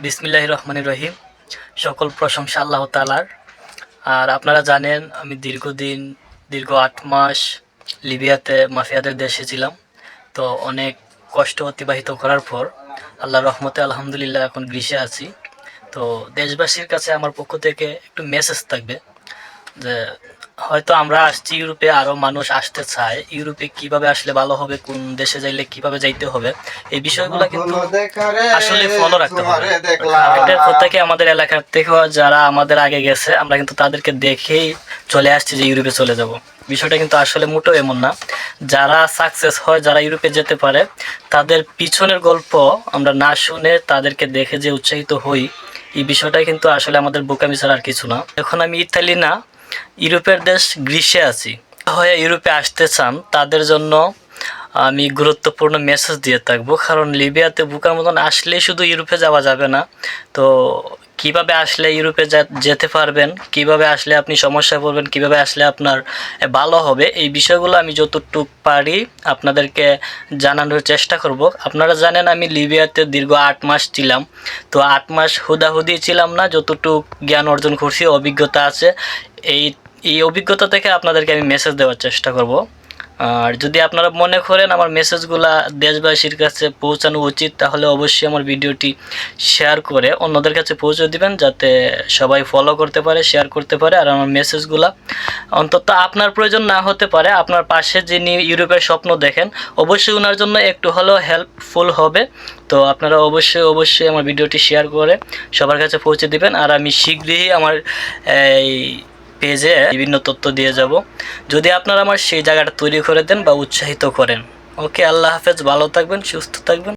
বিসমিল্লাহ রহমান রহিম। সকল প্রশংসা আল্লাহ তালার আর আপনারা জানেন, আমি দীর্ঘদিন, দীর্ঘ আট মাস লিবিয়াতে মাফিয়াদের দেশে ছিলাম। তো অনেক কষ্ট অতিবাহিত করার পর আল্লাহ রহমতে আলহামদুলিল্লাহ এখন গ্রীষে আছি। তো দেশবাসীর কাছে আমার পক্ষ থেকে একটু মেসেজ থাকবে যে হয়তো আমরা আসছি ইউরোপে আরও মানুষ আসতে চায়। ইউরোপে কীভাবে আসলে ভালো হবে কোন দেশে যাইলে কীভাবে যাইতে হবে এই বিষয়গুলো কিন্তু আসলে ফলো রাখতে হবে। এটা প্রত্যেকে আমাদের এলাকার থেকেও যারা আমাদের আগে গেছে আমরা কিন্তু তাদেরকে দেখেই চলে আসছি যে ইউরোপে চলে যাব। বিষয়টা কিন্তু আসলে মোটেও এমন না। যারা সাকসেস হয় যারা ইউরোপে যেতে পারে তাদের পিছনের গল্প আমরা না শুনে তাদেরকে দেখে যে উৎসাহিত হই এই বিষয়টা কিন্তু আসলে আমাদের বোকামি ছাড়া আর কিছু না। এখন আমি ইতালি না ইউরোপের দেশ গ্রীষ্মে আছি। হয়ে ইউরোপে আসতে চান, তাদের জন্য আমি গুরুত্বপূর্ণ মেসেজ দিয়ে থাকব। কারণ লিবিয়াতে বুকার মতন আসলেই শুধু ইউরোপে যাওয়া যাবে না। তো কীভাবে আসলে ইউরোপে যেতে পারবেন, কীভাবে আসলে আপনি সমস্যায় পড়বেন, কীভাবে আসলে আপনার ভালো হবে, এই বিষয়গুলো আমি যতটুক পারি আপনাদেরকে জানানোর চেষ্টা করব। আপনারা জানেন আমি লিবিয়াতে দীর্ঘ আট মাস ছিলাম। তো আট মাস হুদাহুদি ছিলাম না, যতটুক জ্ঞান অর্জন করছি, অভিজ্ঞতা আছে, এই এই অভিজ্ঞতা থেকে আপনাদেরকে আমি মেসেজ দেওয়ার চেষ্টা করব। আর যদি আপনারা মনে করেন আমার মেসেজগুলা দেশবাসীর কাছে পৌঁছানো উচিত, তাহলে অবশ্যই আমার ভিডিওটি শেয়ার করে অন্যদের কাছে পৌঁছে দিবেন, যাতে সবাই ফলো করতে পারে শেয়ার করতে পারে, আর আমার মেসেজগুলা অন্তত আপনার প্রয়োজন না হতে পারে। আপনার পাশে যিনি ইউরোপের স্বপ্ন দেখেন, অবশ্যই ওনার জন্য একটু হলেও হেল্পফুল হবে। তো আপনারা অবশ্যই অবশ্যই আমার ভিডিওটি শেয়ার করে সবার কাছে পৌঁছে দিবেন, আর আমি শীঘ্রই আমার এই পেজে বিভিন্ন তথ্য দিয়ে যাব। যদি আপনারা আমার সেই জায়গাটা তৈরি করে দেন বা উৎসাহিত করেন। ওকে, আল্লাহ হাফেজ, ভালো থাকবেন, সুস্থ থাকবেন।